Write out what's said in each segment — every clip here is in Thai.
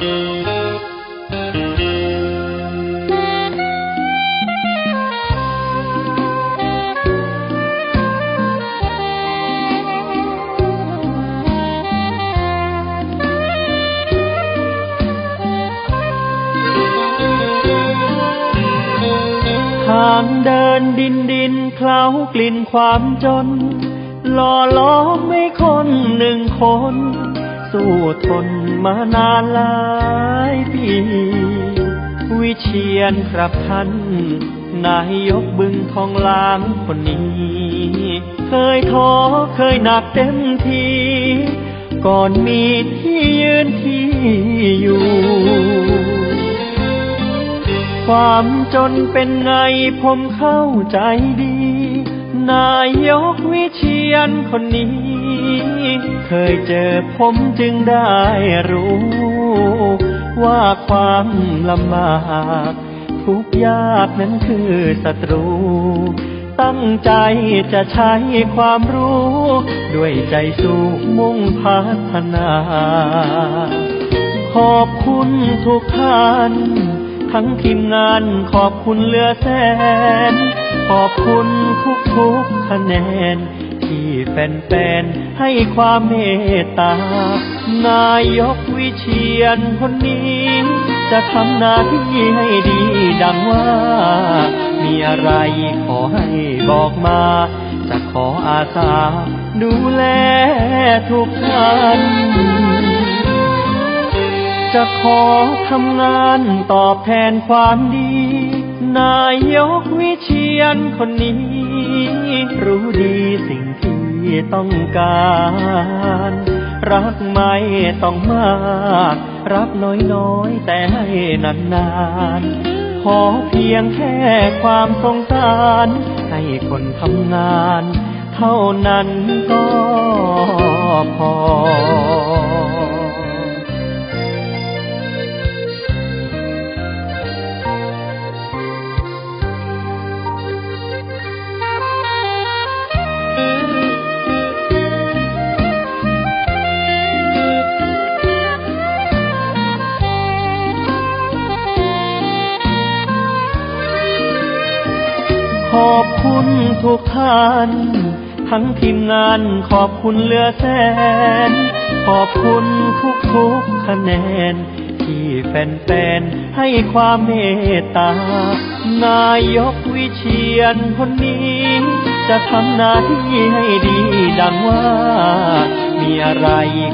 ทางเดินดินดินเคลากลิ่นความจน หล่อล้อมไม่คนหนึ่งคน สู้ทนมานานหลายปี วิเชียนครับท่าน นายยกบึงทองหลางคนนี้ เคยท้อเคยหนักเต็มที ก่อนมีที่ยืนที่อยู่ ความจนเป็นไงผมเข้าใจดี นายกวิเชียนคนนี้ เคยเจอผมจึงได้รู้ ว่าความลำบากทุกยากนั้นคือศัตรู ตั้งใจจะใช้ความรู้ ด้วยใจสู้มุ่งพัฒนา ขอบคุณทุกท่าน ทั้งทีมงานขอบคุณเลือแสน ขอบคุณทุกทุกๆคะแนน ที่แฟนๆให้ความเมตตา นายกวิเชียนคนนี้ จะทำหน้าที่ให้ดีดังว่า มีอะไรขอให้บอกมา จะขออาสาดูแลทุกท่านจะขอทำงานตอบแทนความดี นายกวิเชียนคนนี้ รู้ดีสิ่งที่ต้องการ รักไม่ต้องมาก รักน้อยๆ แต่ให้นานๆ ขอเพียงแค่ความสงสาร ให้คนทำงาน เท่านั้นก็พอ ขอบคุณทุกท่าน ทั้งทีมงานขอบคุณเหลือแสน ขอบคุณทุกทุกๆคะแนน ที่แฟนๆ ให้ความเมตตา นายกวิเชียนคนนี้ จะทำหน้าที่ให้ดีดังว่า มีอะไร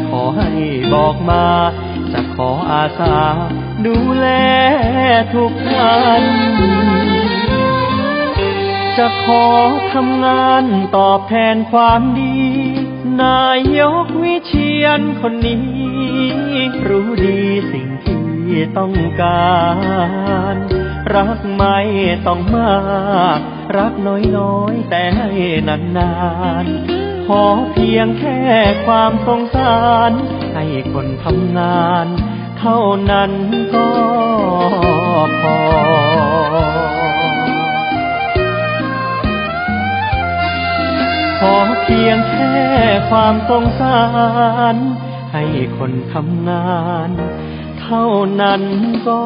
ขอให้บอกมา จะขออาสา ดูแลทุกท่าน จะขอทำงานตอบแทนความดี นายกวิเชียนคนนี้ รู้ดีสิ่งที่ต้องการ รักไม่ต้องมาก รักน้อยๆ แต่ให้นานๆ ขอเพียงแค่ความสงสาร ให้คนทำงาน เท่านั้นก็ ค่ความสงสาร ให้คนทำงาน เท่านั้นก็